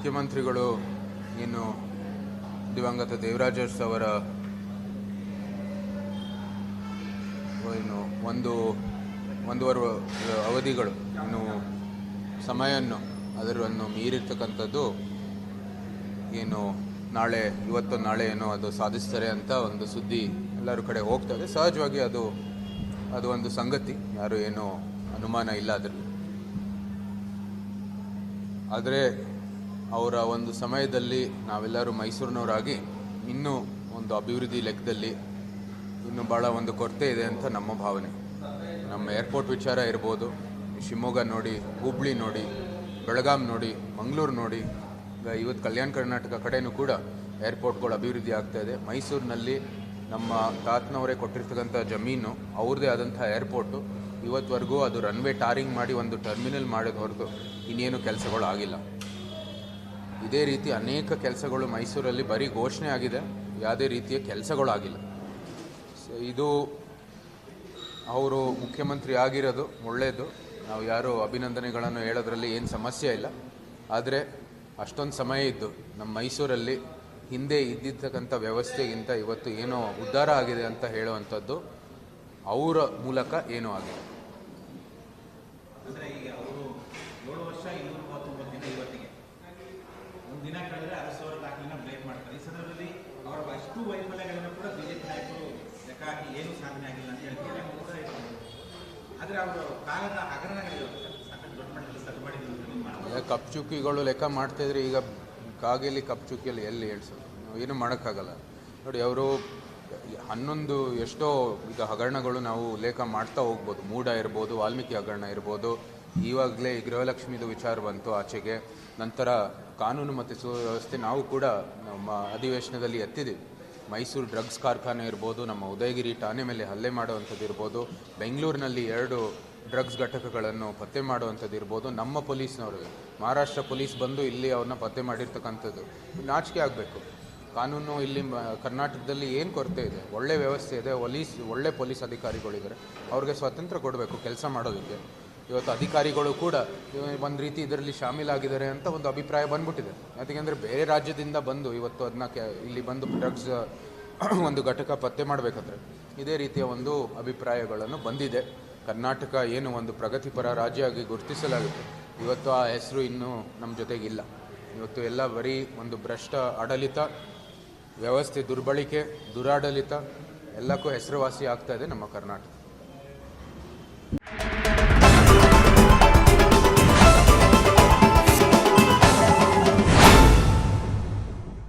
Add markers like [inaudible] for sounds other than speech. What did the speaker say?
ಮುಖ್ಯಮಂತ್ರಿಗಳು ಇನ್ನು ದಿವಂಗತ ದೇವರಾಜರ್ಸ್ ಅವರ ಏನು ಒಂದು, ಒಂದೂವರೆ ಅವಧಿಗಳು, ಇನ್ನು ಸಮಯವನ್ನು ಅದರನ್ನು ಮೀರಿರ್ತಕ್ಕಂಥದ್ದು ಏನು ನಾಳೆ ಇವತ್ತು ನಾಳೆ ಏನೋ ಅದು ಸಾಧಿಸ್ತಾರೆ ಅಂತ ಒಂದು ಸುದ್ದಿ ಎಲ್ಲರ ಕಡೆ ಹೋಗ್ತದೆ ಸಹಜವಾಗಿ ಅದು ಅದು ಒಂದು ಸಂಗತಿ. ಯಾರು ಏನು ಅನುಮಾನ ಇಲ್ಲ ಅದರಲ್ಲಿ. ಆದರೆ ಅವರ ಒಂದು ಸಮಯದಲ್ಲಿ ನಾವೆಲ್ಲರೂ ಮೈಸೂರಿನವರಾಗಿ ಇನ್ನೂ ಒಂದು ಅಭಿವೃದ್ಧಿ ಲೆಕ್ಕದಲ್ಲಿ ಇನ್ನೂ ಭಾಳ ಒಂದು ಕೊರತೆ ಇದೆ ಅಂತ ನಮ್ಮ ಭಾವನೆ. ನಮ್ಮ ಏರ್ಪೋರ್ಟ್ ವಿಚಾರ ಇರ್ಬೋದು, ಶಿವಮೊಗ್ಗ ನೋಡಿ, ಹುಬ್ಳಿ ನೋಡಿ, ಬೆಳಗಾಂ ನೋಡಿ, ಮಂಗಳೂರು ನೋಡಿ, ಈಗ ಇವತ್ತು ಕಲ್ಯಾಣ ಕರ್ನಾಟಕ ಕಡೆಯೂ ಕೂಡ ಏರ್ಪೋರ್ಟ್ಗಳು ಅಭಿವೃದ್ಧಿ ಆಗ್ತಾ ಇದೆ. ಮೈಸೂರಿನಲ್ಲಿ ನಮ್ಮ ತಾತನವರೇ ಕೊಟ್ಟಿರ್ತಕ್ಕಂಥ ಜಮೀನು, ಅವ್ರದ್ದೇ ಆದಂಥ ಏರ್ಪೋರ್ಟು. ಇವತ್ತುವರೆಗೂ ಅದು ರನ್ವೇ ಟಾರಿಂಗ್ ಮಾಡಿ ಒಂದು ಟರ್ಮಿನಲ್ ಮಾಡಿದ ಹೊರತು ಇನ್ನೇನು ಕೆಲಸಗಳು ಆಗಿಲ್ಲ ಇದೇ ರೀತಿ ಅನೇಕ ಕೆಲಸಗಳು ಮೈಸೂರಲ್ಲಿ ಬರೀ ಘೋಷಣೆ ಆಗಿದೆ. ಯಾವುದೇ ರೀತಿಯ ಕೆಲಸಗಳಾಗಿಲ್ಲ. ಸೊ, ಇದು ಅವರು ಮುಖ್ಯಮಂತ್ರಿ ಆಗಿರೋದು ಒಳ್ಳೆಯದು ನಾವು ಯಾರು ಅಭಿನಂದನೆಗಳನ್ನು ಹೇಳೋದ್ರಲ್ಲಿ ಏನು ಸಮಸ್ಯೆ ಇಲ್ಲ. ಆದರೆ ಅಷ್ಟೊಂದು ಸಮಯ ಇದ್ದು ನಮ್ಮ ಮೈಸೂರಲ್ಲಿ ಹಿಂದೆ ಇದ್ದಿದ್ದಕ್ಕಂಥ ವ್ಯವಸ್ಥೆಗಿಂತ ಇವತ್ತು ಏನೋ ಉದ್ಧಾರ ಆಗಿದೆ ಅಂತ ಹೇಳುವಂಥದ್ದು ಅವರ ಮೂಲಕ ಏನೂ ಆಗಿದೆ. ಒಂದು ಅರಸು ಅವರ ದಾಖಲೆಯನ್ನು ಬ್ರೇಕ್ ಮಾಡ್ತಾರೆ. ಈ ಸಂದರ್ಭದಲ್ಲಿ ಅವರ ಅಷ್ಟು ವೈಫಲ್ಯಗಳನ್ನು ಕೂಡ ಬಿಜೆಪಿ ನಾಯಕರು ಲೆಕ್ಕ ಹಾಕಿ ಏನೂ ಸಾಧನೆ ಆಗಿಲ್ಲ ಅಂತ ಹೇಳ್ತಾರೆ. ಆದರೆ ಅವರು ಕಾಲದ ಹಗರಣಗಳಿವೆ. ಸಾಕಷ್ಟು ದೊಡ್ಡ ಮಟ್ಟದಲ್ಲಿ ಸರಿ ಮಾಡಿದ್ರು ಅಂತ ನಿಮ್ಮ ಮಾತು. ಈಗ ಕಪ್ ಚುಕ್ಕಿಗಳು ಲೆಕ್ಕ ಮಾಡ್ತಾಯಿದ್ರೆ ಈಗ ಕಾಗೆಲಿ ಕಪ್ಚುಕ್ಕಿಯಲ್ಲಿ ಎಲ್ಲಿ ಹೇಳ್ಸೋದು? ಏನು ಮಾಡೋಕ್ಕಾಗಲ್ಲ. ನೋಡಿ, ಅವರು ಹನ್ನೊಂದು ಎಷ್ಟೋ ಈಗ ಹಗರಣಗಳು ನಾವು ಉಲ್ಲೇಖ ಮಾಡ್ತಾ ಹೋಗ್ಬೋದು. ಮೂಡ ಇರ್ಬೋದು, ವಾಲ್ಮೀಕಿ ಹಗರಣ ಇರ್ಬೋದು ಇವಾಗಲೇ ಈ ಗೃಹಲಕ್ಷ್ಮಿದು ವಿಚಾರ ಬಂತು ಆಚೆಗೆ. ನಂತರ ಕಾನೂನು ಮತ್ತು ಸುವ್ಯವಸ್ಥೆ ನಾವು ಕೂಡ ನಮ್ಮ ಅಧಿವೇಶನದಲ್ಲಿ ಎತ್ತಿದ್ದೀವಿ. ಮೈಸೂರು ಡ್ರಗ್ಸ್ ಕಾರ್ಖಾನೆ ಇರ್ಬೋದು, ನಮ್ಮ ಉದಯಗಿರಿ ಠಾಣೆ ಮೇಲೆ ಹಲ್ಲೆ ಮಾಡುವಂಥದ್ದು ಇರ್ಬೋದು, ಬೆಂಗಳೂರಿನಲ್ಲಿ ಎರಡು ಡ್ರಗ್ಸ್ ಘಟಕಗಳನ್ನು ಪತ್ತೆ ಮಾಡುವಂಥದ್ದು ಇರ್ಬೋದು, ನಮ್ಮ ಪೊಲೀಸ್ನವರು ಮಹಾರಾಷ್ಟ್ರ ಪೊಲೀಸ್ ಬಂದು ಇಲ್ಲಿ ಅವ್ರನ್ನ ಪತ್ತೆ ಮಾಡಿರ್ತಕ್ಕಂಥದ್ದು. ನಾಚಿಕೆ ಆಗಬೇಕು. ಕಾನೂನು ಇಲ್ಲಿ ಕರ್ನಾಟಕದಲ್ಲಿ ಏನು ಕೊರತೆ ಇದೆ? ಒಳ್ಳೆ ವ್ಯವಸ್ಥೆ ಇದೆ ಪೊಲೀಸ್ ಒಳ್ಳೆ ಪೊಲೀಸ್ ಅಧಿಕಾರಿಗಳಿದ್ದಾರೆ. ಅವ್ರಿಗೆ ಸ್ವಾತಂತ್ರ್ಯ ಕೊಡಬೇಕು ಕೆಲಸ ಮಾಡೋದಕ್ಕೆ. ಇವತ್ತು ಅಧಿಕಾರಿಗಳು ಕೂಡ ಒಂದು ರೀತಿ ಇದರಲ್ಲಿ ಶಾಮೀಲಾಗಿದ್ದಾರೆ ಅಂತ ಒಂದು ಅಭಿಪ್ರಾಯ ಬಂದ್ಬಿಟ್ಟಿದೆ. ಯಾಕೆಂದರೆ ಬೇರೆ ರಾಜ್ಯದಿಂದ ಬಂದು ಇವತ್ತು ಅದನ್ನ ಇಲ್ಲಿ ಬಂದು ಡ್ರಗ್ಸ್, [clears throat] ಒಂದು ಘಟಕ ಪತ್ತೆ ಮಾಡಬೇಕಾದ್ರೆ ಇದೇ ರೀತಿಯ ಒಂದು ಅಭಿಪ್ರಾಯಗಳನ್ನು ಬಂದಿದೆ. ಕರ್ನಾಟಕ ಏನು ಒಂದು ಪ್ರಗತಿಪರ ರಾಜ್ಯ ಆಗಿ ಗುರುತಿಸಲಾಗುತ್ತೆ. ಇವತ್ತು ಆ ಹೆಸರು ಇನ್ನೂ ನಮ್ಮ ಜೊತೆಗಿಲ್ಲ. ಇವತ್ತು ಎಲ್ಲ ಬರೀ ಒಂದು ಭ್ರಷ್ಟ ಆಡಳಿತ, ವ್ಯವಸ್ಥೆ ದುರ್ಬಳಕೆ, ದುರಾಡಳಿತ, ಎಲ್ಲಕ್ಕೂ ಹೆಸರುವಾಸಿ ಆಗ್ತಾ ಇದೆ ನಮ್ಮ ಕರ್ನಾಟಕ.